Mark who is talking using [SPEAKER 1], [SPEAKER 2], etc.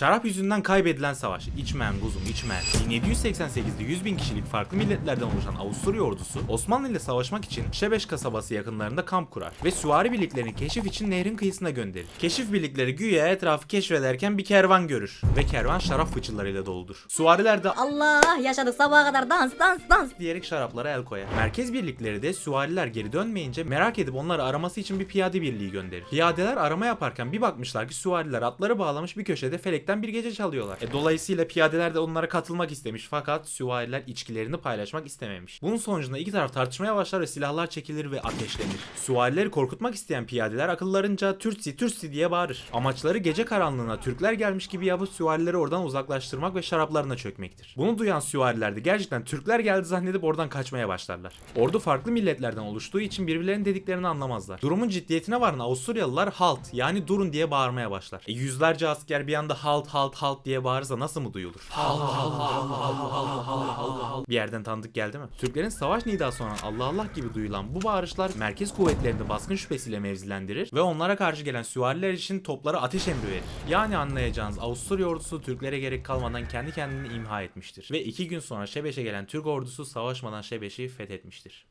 [SPEAKER 1] Şarap yüzünden kaybedilen savaş. İçmeyen kuzum içmeyen. 1788'de 100 bin kişilik farklı milletlerden oluşan Avusturya ordusu Osmanlı ile savaşmak için Şebeş kasabası yakınlarında kamp kurar ve süvari birliklerini keşif için nehrin kıyısına gönderir. Keşif birlikleri güya etrafı keşfederken bir kervan görür ve kervan şarap fıçılarıyla doludur. Süvariler de
[SPEAKER 2] Allah yaşadık sabaha kadar dans dans dans.
[SPEAKER 1] diyerek şaraplara el koyar. Merkez birlikleri de süvariler geri dönmeyince merak edip onları araması için bir piyade birliği gönderir. Piyadeler arama yaparken bir bakmışlar ki süvariler atları bağlamış bir köşede felekten bir gece çalıyorlar. E, dolayısıyla piyadeler de onlara katılmak istemiş fakat süvariler içkilerini paylaşmak istememiş. Bunun sonucunda iki taraf tartışmaya başlar ve silahlar çekilir ve ateşlenir. Süvarileri korkutmak isteyen piyadeler akıllarınca Türksi Türksi diye bağırır. Amaçları gece karanlığına Türkler gelmiş gibi yapıp süvarileri oradan uzaklaştırmak ve şaraplarına çökmektir. Bunu duyan süvariler de gerçekten Türkler geldi zannedip oradan kaçmaya başlarlar. Ordu farklı milletlerden oluştuğu için birbirlerinin dediklerini anlamazlar. Durumun ciddiyetine varan Avusturyalılar halt yani durun diye bağırmaya başlar. E, yüzlerce asker bir anda halt halt halt diye bağırırsa nasıl mı duyulur? Bir yerden tanıdık geldi mi? Türklerin savaş nidası olan Allah Allah gibi duyulan bu bağırışlar merkez kuvvetlerini baskın şüphesiyle mevzilendirir ve onlara karşı gelen süvariler için toplara ateş emri verir. Yani anlayacağınız Avusturya ordusu Türklere gerek kalmadan kendi kendini imha etmiştir. Ve iki gün sonra Şebeş'e gelen Türk ordusu savaşmadan Şebeş'i fethetmiştir.